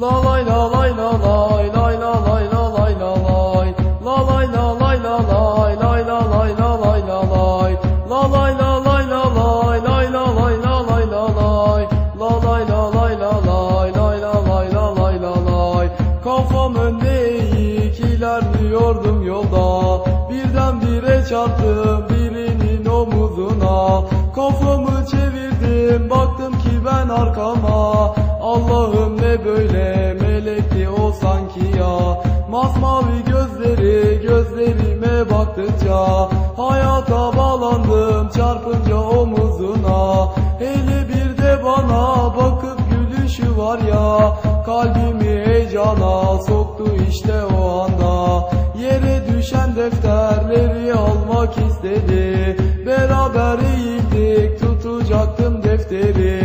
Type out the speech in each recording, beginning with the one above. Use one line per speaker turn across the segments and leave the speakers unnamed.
La lay la lay la lay lay la lay la lay la lay La lay la lay la lay lay la lay la lay la lay La lay la lay la lay lay la lay la lay la lay La lay la lay la lay lay la lay la lay la lay Kafam önde eğik ilerliyordum yolda Birdenbire çarptım birinin omuzuna Kafamı çevirdim baktım ki ben arkama Allah'ım ne böyle melekti o sanki ya. Masmavi gözleri gözlerime baktıkça Hayata bağlandım çarpınca omuzuna. Hele bir de bana bakıp gülüşü var ya Kalbimi heyecana soktu işte o anda. Yere düşen defterleri almak istedi Beraber eğildik tutacaktım defteri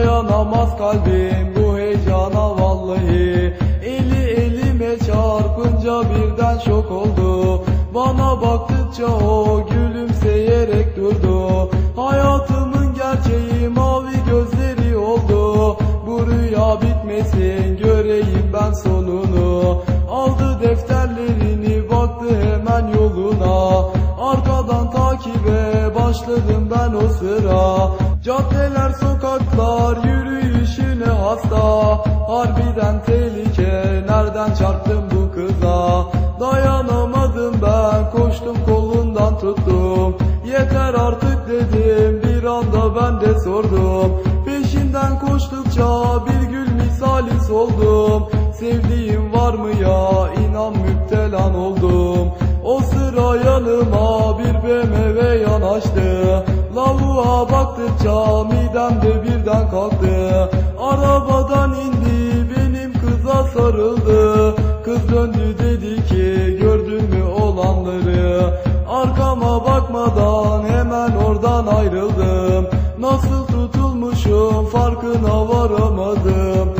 Dayanamaz kalbim bu heyecana vallahi. Eli elime çarpınca birden şok oldu. Bana baktıkça o gülümseyerek durdu. Hayatımın gerçeği mavi gözleri oldu. Bu rüya bitmesin göreyim ben sonunu. Aldı defterlerini baktı hemen yoluna. Arkadan takibe başladım ben o sıra. Caddeler hasta. Harbiden tehlike nereden çarptım bu kıza? Dayanamadım ben koştum kolundan tuttum. Yeter artık dedim bir anda ben de sordum. Peşinden koştukça bir gül misali soldum. Sevdiğim var mı ya inan müptelan oldum. O sıra yanıma bir BMW yanaştı Lavuğa baktıkça midemde birden kalktı. Arabadan indi benim kıza sarıldı. Kız döndü dedi ki gördün mü olanları? Arkama bakmadan hemen oradan ayrıldım. Nasıl tutulmuşum farkına varamadım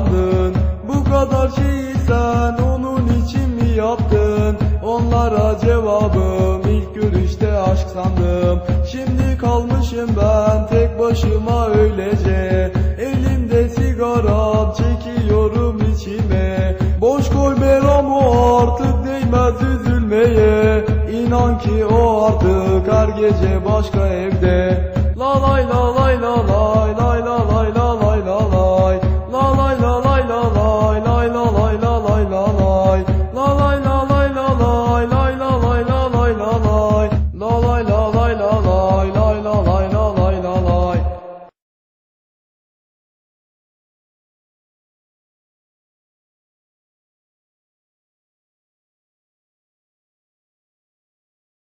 aldandın Bu kadar şeyi sen onun için mi yaptın? Onlara cevabım ilk görüşte aşk sandım. Şimdi kalmışım ben tek başıma öylece. Elimde sigaram çekiyorum içime. Boş koy Beram o artık değmez üzülmeye. İnan ki o artık her gece başka evde. La lay la lay la lay. la